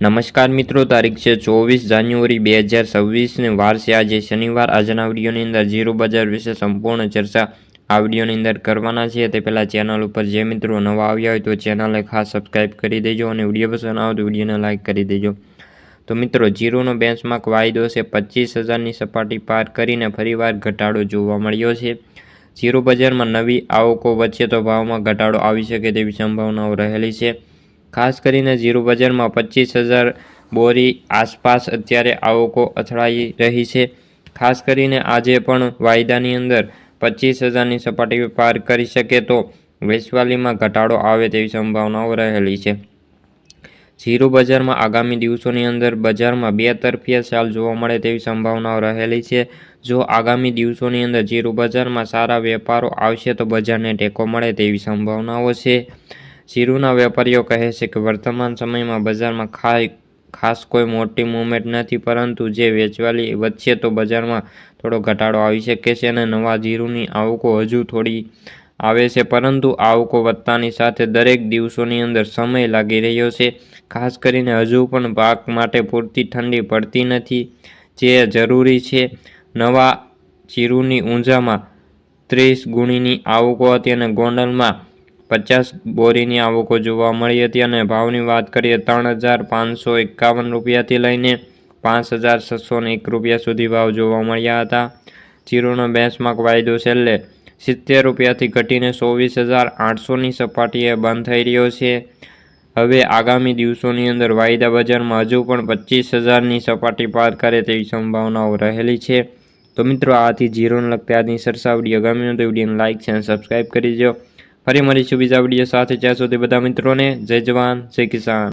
નમસ્કાર મિત્રો, તારીખ છે ચોવીસ જાન્યુઆરી બે હજાર છવ્વીસને વાર આજે શનિવાર. આજના વિડીયોની અંદર ઝીરો બજાર વિશે સંપૂર્ણ ચર્ચા આ વિડીયોની અંદર કરવાના છે. તે પહેલાં ચેનલ ઉપર જે મિત્રો નવા આવ્યા હોય તો ચેનલને ખાસ સબસ્ક્રાઈબ કરી દેજો અને વીડિયો પસંદ આવે તો વિડીયોને લાઇક કરી દેજો. તો મિત્રો, ઝીરોનો બેન્ચમાર્ક વાયદો છે પચીસ હજારની સપાટી પાર કરીને ફરીવાર ઘટાડો જોવા મળ્યો છે. ઝીરો બજારમાં નવી આવકો વચ્ચે તો ભાવમાં ઘટાડો આવી શકે તેવી સંભાવનાઓ રહેલી છે. ખાસ કરીને જીરો બજારમાં પચીસ હજાર બોરી આસપાસ અત્યારે આવકો અથડાઈ રહી છે. ખાસ કરીને આજે પણ વાયદાની અંદર પચીસ હજારની સપાટી પાર કરી શકે તો વેચવાલીમાં ઘટાડો આવે તેવી સંભાવનાઓ રહેલી છે. જીરો બજારમાં આગામી દિવસોની અંદર બજારમાં બે તરફીય ચાલ જોવા મળે તેવી સંભાવનાઓ રહેલી છે. જો આગામી દિવસોની અંદર જીરો બજારમાં સારા વેપારો આવશે તો બજારને ટેકો મળે તેવી સંભાવનાઓ છે. જીરુના વેપારીઓ કહે છે કે વર્તમાન સમયમાં બજારમાં ખાઈ, ખાસ કોઈ મોટી મૂવમેન્ટ નથી, પરંતુ જે વેચવાલી વધશે તો બજારમાં થોડો ઘટાડો આવી શકે છે અને નવા જીરુની આવકો હજુ થોડી આવે છે. પરંતુ આવકો વધતાની સાથે દરેક દિવસોની અંદર સમય લાગી રહ્યો છે. ખાસ કરીને હજુ પણ પાક માટે પૂરતી ઠંડી પડતી નથી, જે જરૂરી છે. નવા જીરુની ઊંઝામાં ત્રીસ ગુણીની આવકો હતી અને ગોંડલમાં પચાસ બોરીની આવકો જોવા મળી હતી અને ભાવની વાત કરીએ, ત્રણ હજાર પાંચસો એકાવન રૂપિયાથી લઈને પાંચ હજાર છસો એક રૂપિયા સુધી ભાવ જોવા મળ્યા હતા. જીરોનો બેંચમાર્ક વાયદો છેલ્લે સિત્તેર રૂપિયાથી ઘટીને ચોવીસ હજાર આઠસોની સપાટીએ બંધ થઈ રહ્યો છે. હવે આગામી દિવસોની અંદર વાયદા બજારમાં હજુ પણ પચીસ હજારની સપાટી પાર કરે તેવી સંભાવનાઓ રહેલી છે. તો મિત્રો, આથી જીરોને લગતા આજની સરસાવડી. આગામી વિડીયોને લાઇક છે અને સબસ્ક્રાઈબ કરી દેજો. ફરી મળીશું બીજા વીડિયો સાથે. જ્યાં સુધી બધા મિત્રોને જય જવાન જય કિસાન.